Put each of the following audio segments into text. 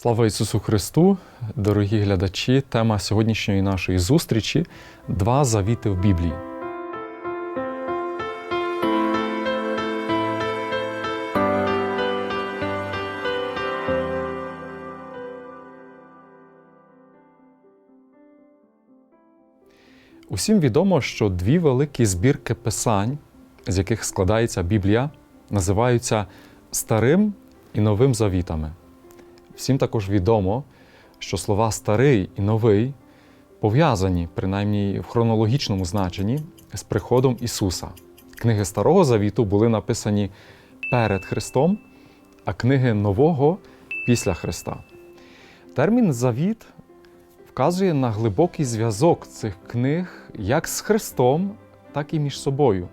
Слава Ісусу Христу, дорогі глядачі! Тема сьогоднішньої нашої зустрічі два завіти в Біблії. Усім відомо, що дві великі збірки писань, з яких складається Біблія, називаються Старим і Новим Завітами. Всім також відомо, що слова старий і новий пов'язані, принаймні в хронологічному значенні, з приходом Ісуса. Книги Старого Завіту були написані перед Христом, а книги Нового після Христа. Термін Завіт вказує на глибокий зв'язок цих книг як з Христом, так і між собою.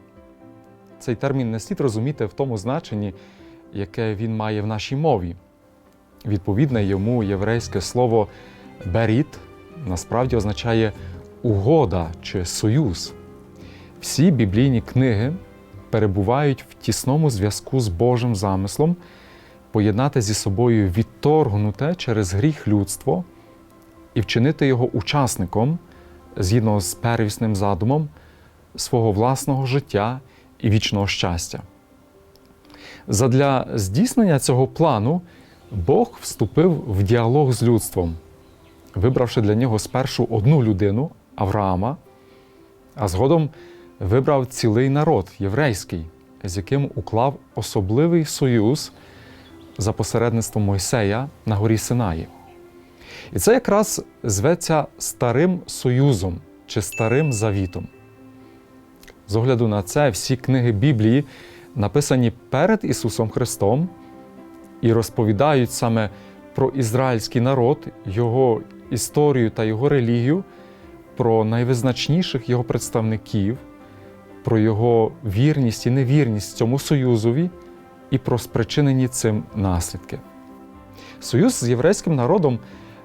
Цей термін не слід розуміти в тому значенні, яке він має в нашій мові. Відповідне йому єврейське слово беріт насправді означає угода чи союз. Всі біблійні книги перебувають в тісному зв'язку з Божим замислом поєднати зі собою відторгнуте через гріх людство і вчинити його учасником згідно з первісним задумом свого власного життя і вічного щастя. Задля здійснення цього плану Бог вступив в діалог з людством, вибравши для нього спершу одну людину Авраама, а згодом вибрав цілий народ єврейський, з яким уклав особливий союз за посередництвом Мойсея на горі Синаї. І це якраз зветься Старим Союзом чи Старим Завітом. З огляду на це, всі книги Біблії написані перед Ісусом Христом і розповідають саме про ізраїльський народ, його історію та його релігію, про найвизначніших його представників, про його вірність і невірність цьому союзові і про спричинені цим наслідки. Союз з єврейським народом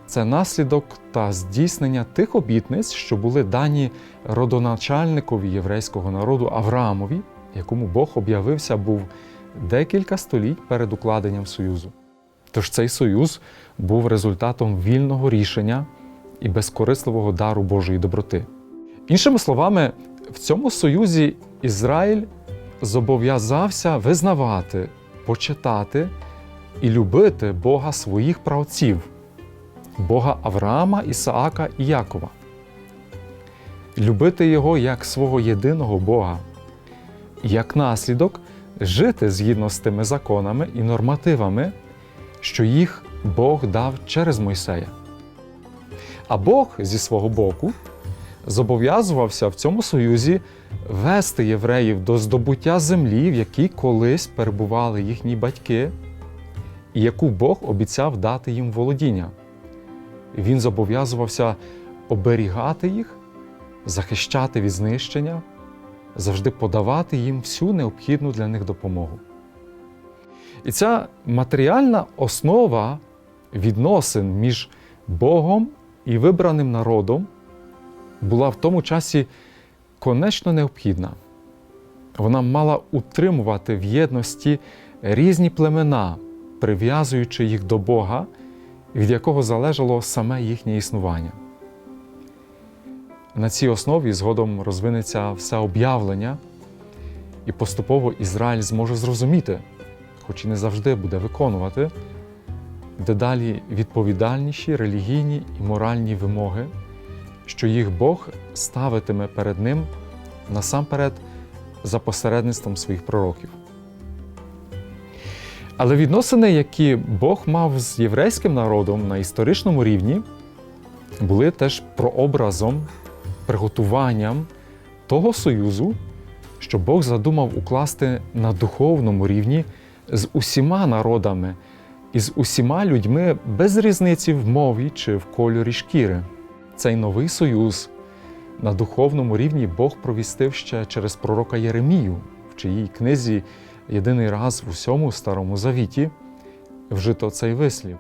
це наслідок та здійснення тих обітниць, що були дані родоначальникові єврейського народу Авраамові, якому Бог об'явився був декілька століть перед укладенням Союзу. Тож цей союз був результатом вільного рішення і безкорисливого дару Божої доброти. Іншими словами, в цьому союзі Ізраїль зобов'язався визнавати, почитати і любити Бога своїх праотців, Бога Авраама, Ісаака і Якова, любити Його як свого єдиного Бога, як наслідок жити згідно з тими законами і нормативами, що їх Бог дав через Мойсея. А Бог зі свого боку зобов'язувався в цьому союзі вести євреїв до здобуття землі, в якій колись перебували їхні батьки, і яку Бог обіцяв дати їм володіння. Він зобов'язувався оберігати їх, захищати від знищення, завжди подавати їм всю необхідну для них допомогу. І ця матеріальна основа відносин між Богом і вибраним народом була в тому часі конечно необхідна. Вона мала утримувати в єдності різні племена, прив'язуючи їх до Бога, від якого залежало саме їхнє існування. На цій основі згодом розвинеться все об'явлення, і поступово Ізраїль зможе зрозуміти, хоч і не завжди буде виконувати, дедалі відповідальніші релігійні і моральні вимоги, що їх Бог ставитиме перед ним насамперед за посередництвом своїх пророків. Але відносини, які Бог мав з єврейським народом на історичному рівні, були теж прообразом, приготуванням того союзу, що Бог задумав укласти на духовному рівні з усіма народами і з усіма людьми без різниці в мові чи в кольорі шкіри. Цей новий союз на духовному рівні Бог провістив ще через пророка Єремію, в чиїй книзі єдиний раз в усьому Старому Завіті вжито цей вислів.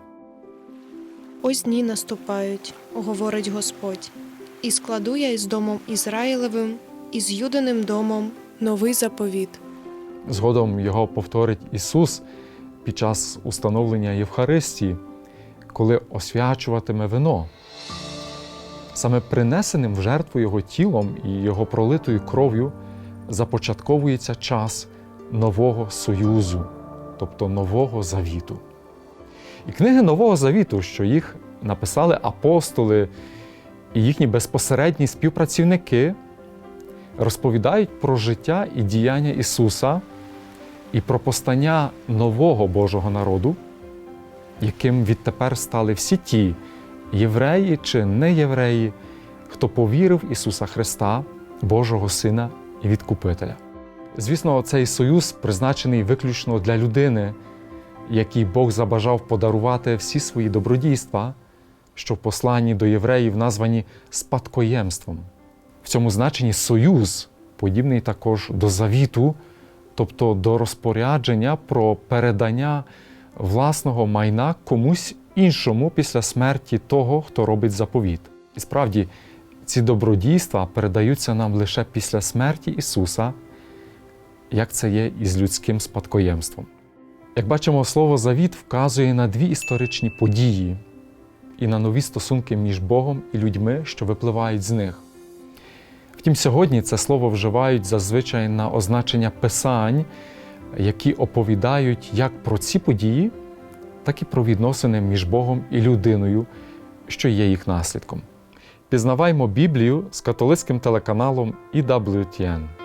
Ось дні наступають, говорить Господь, і складу я із домом Ізраїлевим, і з Юдиним домом новий заповіт. Згодом його повторить Ісус під час установлення Євхаристії, коли освячуватиме вино. Саме принесеним в жертву його тілом і його пролитою кров'ю започатковується час нового союзу, тобто нового завіту. І книги Нового Завіту, що їх написали апостоли і їхні безпосередні співпрацівники, розповідають про життя і діяння Ісуса і про постання нового Божого народу, яким відтепер стали всі ті євреї чи не євреї, хто повірив Ісуса Христа, Божого Сина і Відкупителя. Звісно, цей союз призначений виключно для людини, якій Бог забажав подарувати всі свої добродійства, що в посланні до євреїв названі спадкоємством. В цьому значенні союз подібний також до завіту, тобто до розпорядження про передання власного майна комусь іншому після смерті того, хто робить заповіт. І справді, ці добродійства передаються нам лише після смерті Ісуса, як це є із людським спадкоємством. Як бачимо, слово завіт вказує на дві історичні події і на нові стосунки між Богом і людьми, що випливають з них. Втім, сьогодні це слово вживають зазвичай на означення писань, які оповідають як про ці події, так і про відносини між Богом і людиною, що є їх наслідком. Пізнаваймо Біблію з католицьким телеканалом EWTN.